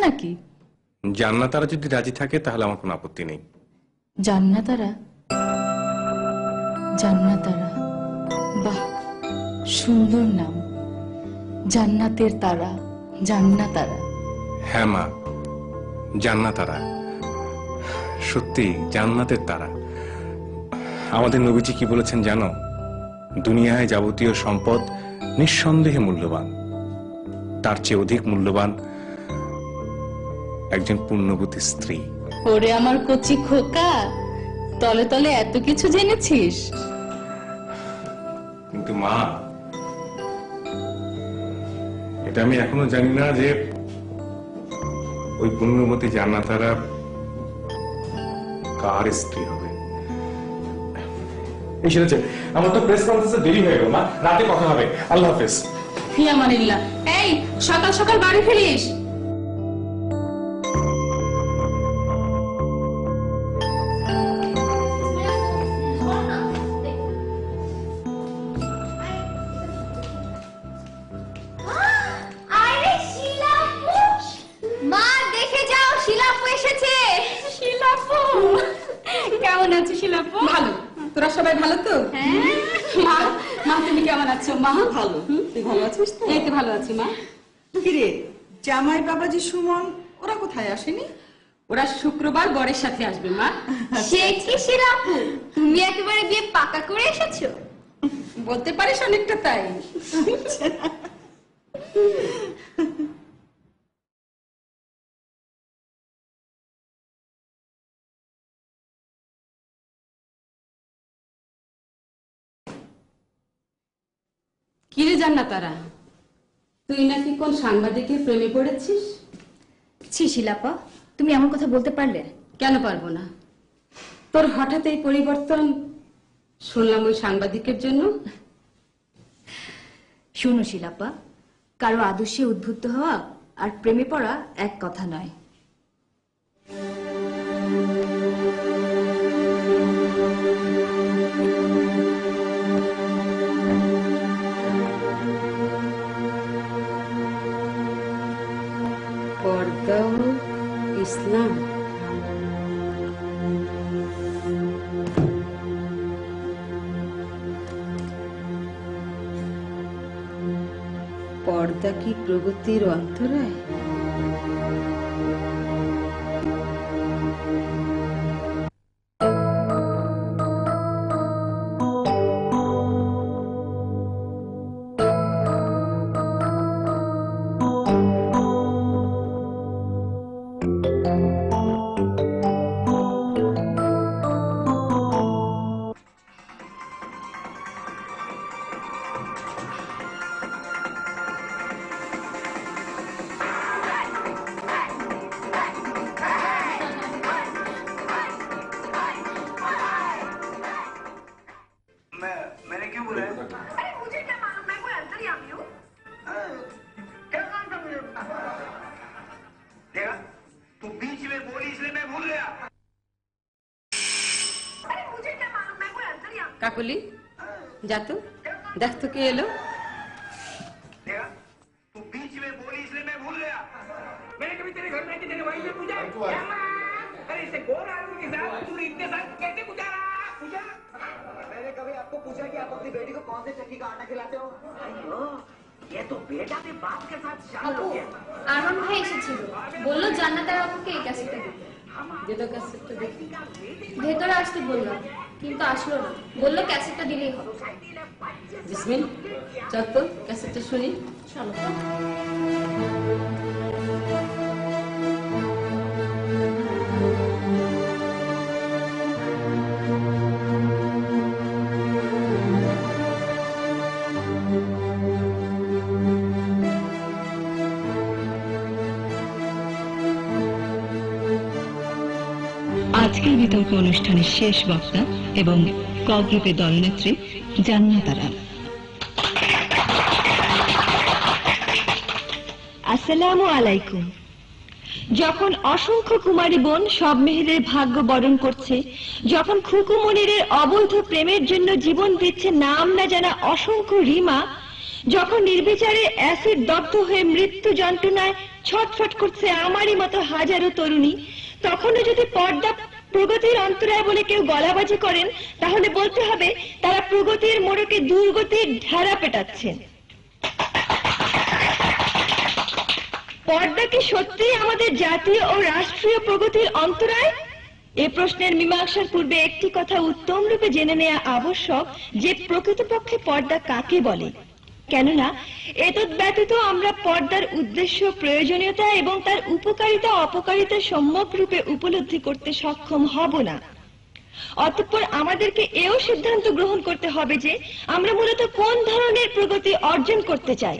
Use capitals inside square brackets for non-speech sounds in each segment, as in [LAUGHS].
নাকি? জান্নাতারা যদি রাজি থাকে তাহলে আমার কোনো আপত্তি নেই। জান্নাতারা? জান্নাতারা? বাহ সুন্দর নাম। জান্নাতের তারা জান্নাতারা। হ্যাঁ মা জান্নাতারা। সত্যি জান্নাতের তারা। আমাদের নবীজি কি বলেছেন জানো? দুনিয়ায় যাবতীয় সম্পদ নিঃসন্দেহে মূল্যবান। তার চেয়ে অধিক মূল্যবান একজন পুণ্যবতী স্ত্রী। ওরে আমার কচি খোকা তলে তলে এত কিছু জেনেছিস? কিন্তু মা এটা আমি এখনও জানি না যে ওই পুণ্যবতী জান্নাতারা কার স্ত্রী হবে। এই শুনেছে আমার তো প্রেস কনফারেন্সে দেরি হয়ে গেল মা। রাতে কথা হবে। আল্লাহ হাফেজ। ফিয়ামানিল্লাহ। এই সকাল সকাল বাড়ি ফিরিস? কেমন আছো শিলাপু ভালো। তোরা সবাই ভালো তো? হ্যাঁ। মা মা তুমি কেমন আছো? মা? ভালো। তুই ভালো আছিস তো? এই তো ভালো আছি মা। কিরে জামাই বাবাজি সুমন ওরা কোথায় আসেনি? ওরা শুক্রবার বরের সাথে আসবে মা। [LAUGHS] সে কি শিলাপু তুমি একেবারে বিয়ে পাকা করে এসেছ? বলতে পারিস অনেকটা তাই। [LAUGHS] জান্না তারা? তুই নাকি কোন সাংবাদিকের প্রেমে পড়েছিস? ছি শিলাপা তুমি এমন কথা বলতে পারলে? কেন পারব না? তোর হঠাৎ এই পরিবর্তন শুনলাম ওই সাংবাদিকের জন্য? শুনো শিলাপা কারও আদর্শে উদ্বুদ্ধ হওয়া আর প্রেমে পড়া এক কথা নয়। কি প্রগতির অন্তরায় কাকলি যা তো দেখ তো কে এলো देखा तू बीच में बोली इसलिए मैं भूल गया मैंने कभी तेरे घर में कि तेरे भाई से पूछा क्या हुआ? अरे इसे गोर आदमी के साथ तूने इतने साल कैसे गुजारा पूछा मैंने कभी आपको पूछा कि आप अपनी बेटी को कौन से चक्की का आटा खिलाते हो अयो, ये तो बेटा भी बाप के साथ शामिल हो गया আরন ভাই এসেছিল বললো জান্নাতের আপুকে এই ক্যাসেটটা দিতে যেটা ক্যাসেটটা দেখি ভেতরে আসতে বললাম কিন্তু আসলো না। বলল ক্যাসেটটা দিলেই হবে। জিসমিন চল তো ক্যাসেটটা শুনি। চলো। অনুষ্ঠানের শেষ বক্তা এবং ক গ্রুপের দলনেত্রী জান্নাতারা আসসালামু আলাইকুম। যখন অসংখ্য কুমারী বোন সব মেহেরের ভাগ্য বরণ করছে, যখন খুকু মনিরের অবৈধ প্রেমের জন্য জীবন দিচ্ছে নাম না জানা অসংখ্য রিমা, যখন নির্বিচারে অ্যাসিড দগ্ধ হয়ে মৃত্যু যন্ত্রণায় ছটফট করছে আমারই মতো হাজারো তরুণী, তখনও যদি পর্দা প্রগতির অন্তরায় বলে কেউ গলাবাজি করেন, তাহলে বলতে হবে তারা প্রগতির মোড়কে দুর্গতির ঢেরা পেটাচ্ছেন। পর্দা কি সত্যিই আমাদের জাতীয় ও রাষ্ট্রীয় প্রগতির অন্তরায়? এ প্রশ্নের মীমাংসার পূর্বে একটি কথা উত্তম রূপে জেনে নেওয়া আবশ্যক যে প্রকৃতপক্ষে পর্দা কাকে বলে? কেননা, এতদ ব্যতীত আমরা পর্দার উদ্দেশ্য, প্রয়োজনীয়তা এবং তার উপকারিতা, অপকারিতা সম্যক রূপে উপলব্ধি করতে সক্ষম হব না। অতঃপর আমাদেরকে এও সিদ্ধান্ত গ্রহণ করতে হবে যে, আমরা মূলত কোন ধরনের প্রগতি অর্জন করতে চাই।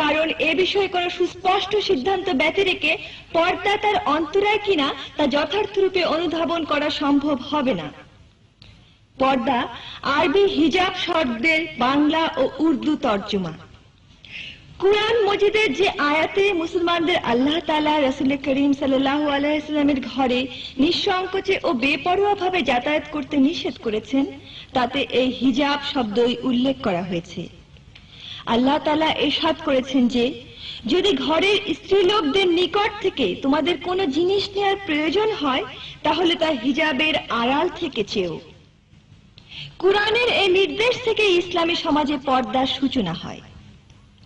কারণ এ বিষয়ে কোনো সুস্পষ্ট সিদ্ধান্ত ব্যতি রেখে পর্দা তার অন্তরায় কিনা তা যথার্থ রূপে অনুধাবন করা সম্ভব হবে না। পর্দা, আরবি হিজাব শব্দের বাংলা ও উর্দু তর্জমা। কুরআন মজিদের যে আয়াতে মুসলমানদের আল্লাহ তালা রসুল করিম সাল্লাহ আলাইস্লামের ঘরে নিঃসংকোচে ও বেপরোয়া ভাবে যাতায়াত করতে নিষেধ করেছেন, তাতে এই হিজাব শব্দই উল্লেখ করা হয়েছে। আল্লাহ তালা এরশাদ করেছেন যে, যদি ঘরের স্ত্রীলোকদের নিকট থেকে তোমাদের কোনো জিনিস নেওয়ার প্রয়োজন হয়, তাহলে তা হিজাবের আড়াল থেকে চেও। কুরআনের এই নির্দেশ থেকে ইসলামী সমাজে পর্দার সূচনা হয়।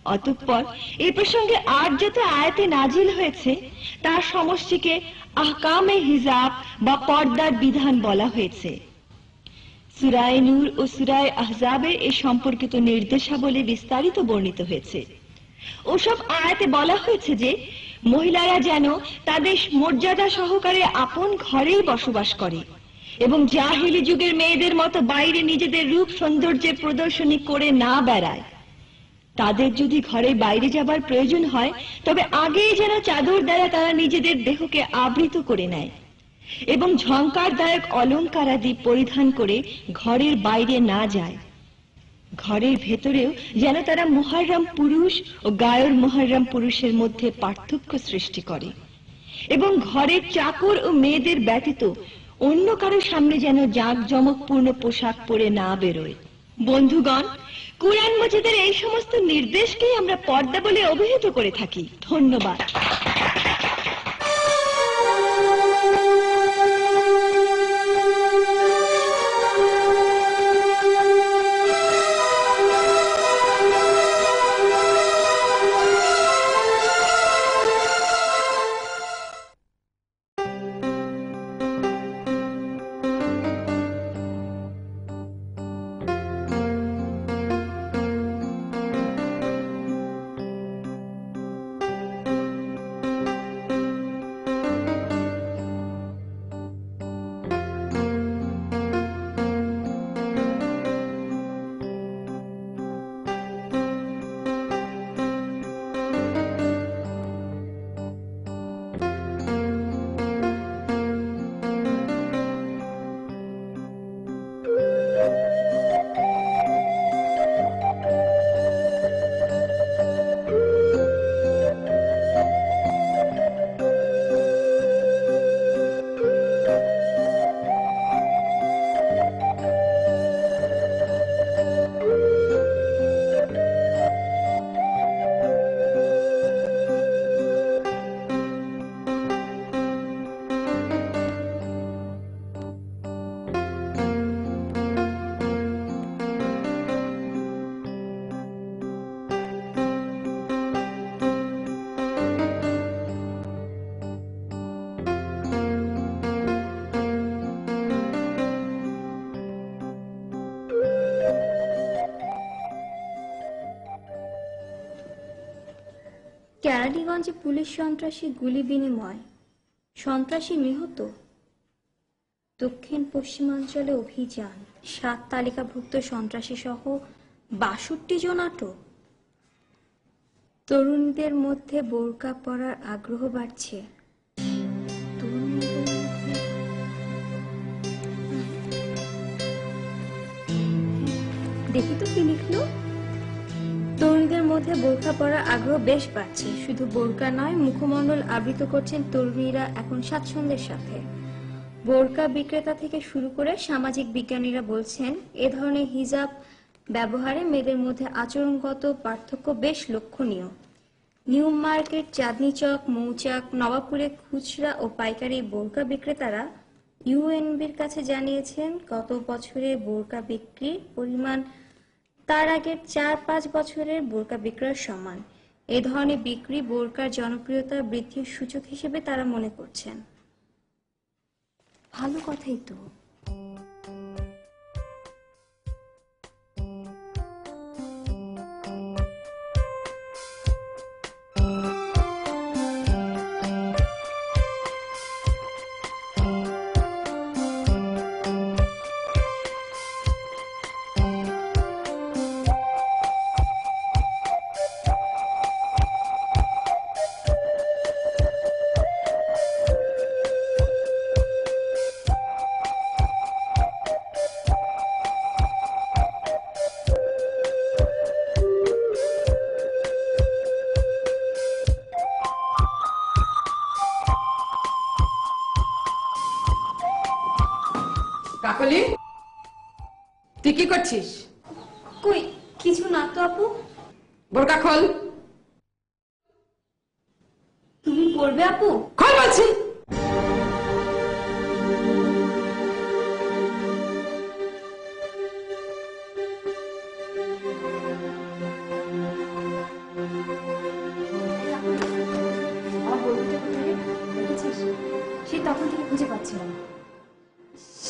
অতঃপর এই প্রসঙ্গে আর যত আয়াতে নাজিল হয়েছে, তার সমষ্টিকে আহকামে হিজাব বা পর্দার বিধান বলা হয়েছে। সুরায় নূর ও সুরায় আহজাবের এ সম্পর্কিত নির্দেশাবলী বিস্তারিত বর্ণিত হয়েছে। ওসব আয়াতে বলা হয়েছে যে, মহিলারা যেন তাদের মর্যাদা সহকারে আপন ঘরেই বসবাস করে। এবং জাহিলি যুগের মেয়েদের মতো বাইরে নিজেদের রূপ সৌন্দর্যের প্রদর্শনী করে না বেড়ায়। তাদের যদি ঘরে বাইরে যাবার প্রয়োজন হয়, তবে আগেই যেন চাদর দ্বারা তারা নিজেদের দেহকে আবৃত করে নেয় এবং ঝঙ্কারদায়ক অলঙ্কারাদি পরিধান করে ঘরের বাইরে না যায়। ঘরের ভেতরেও যেন তারা মুহাররাম পুরুষ ও গায়র মুহাররাম পুরুষের মধ্যে পার্থক্য সৃষ্টি করে। এবং ঘরের চাকর ও মেয়েদের ব্যতীত অন্য কারও সামনে যেন জাঁকজমকপূর্ণ পোশাক পরে না বেরোয়। বন্ধুগণ, কুরআন মজিদের এই সমস্ত নির্দেশকেই আমরা পর্দা বলে অভিহিত করে থাকি। ধন্যবাদ। ক্যারাডিগঞ্জে পুলিশ সন্ত্রাসী গুলি বিনিময়, সন্ত্রাসী নিহত, দক্ষিণ পশ্চিমাঞ্চলে অভিযান, সাত তালিকাভুক্ত সন্ত্রাসী সহ বাষট্টি জন আটক। তরুণীদের মধ্যে বোরকা পরার আগ্রহ বাড়ছে। দেখি তো কি লিখলো। তরুণীদের মধ্যে বোরকা পরার আগ্রহ বেশ বাড়ছে। শুধু বোরকা নয়, মুখমণ্ডল আবৃত করছেন তরুণীরা এখন স্বাচ্ছন্দ্যের সাথে। বোরকা বিক্রেতা থেকে শুরু করে সামাজিক বিজ্ঞানীরা বলছেন, এ ধরনের হিজাব ব্যবহারে মেয়েদের মধ্যে আচরণগত পার্থক্য বেশ লক্ষণীয়। নিউ মার্কেট চাঁদনি চক মৌচাক, নবাবপুরে খুচরা ও পাইকারি বোরকা বিক্রেতারা ইউএনবির কাছে জানিয়েছেন, গত বছরে বোরকা বিক্রির পরিমাণ তার আগের চার পাঁচ বছরের বোরকা বিক্রয়ের সমান এ ধরনের বিক্রি বোরকার জনপ্রিয়তা বৃদ্ধির সূচক হিসেবে তারা মনে করছেন। ভালো কথাই তো। কি করছিস? কই কিছু না তো আপু। বোরকা খোল। তুমি পড়বে আপু? খোল বলছি। সে তখন থেকে খুঁজে পাচ্ছিলাম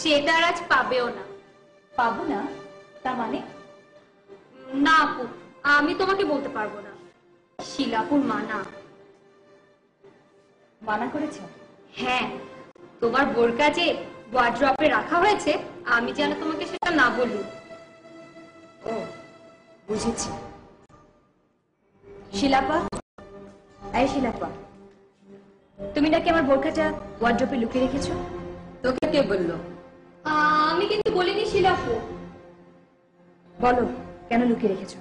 সেটা আর আজ পাবেও না। পাবো না? আপু আমি তোমাকে বলতে পারব না। শিলাপুর মানা। মানা করেছে? হ্যাঁ তোমার বোরকা যে ওয়ার্ড্রপে রাখা হয়েছে আমি যেন তোমাকে সেটা না বলি। ও বুঝেছি। শিলাপা? এই শিলাপা তুমি নাকি আমার বোরখাটা ওয়ার্ড্রপে লুকিয়ে রেখেছো? তোকে কে বলল? আমি কিন্তু বলিনি শিলাপু। বলো। কেন লুকিয়ে রেখেছ?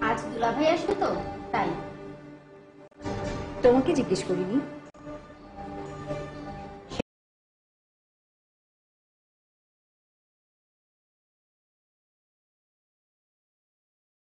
আজ দুলাভাই আসবে তো? তাই। তোমাকে জিজ্ঞেস করিনি।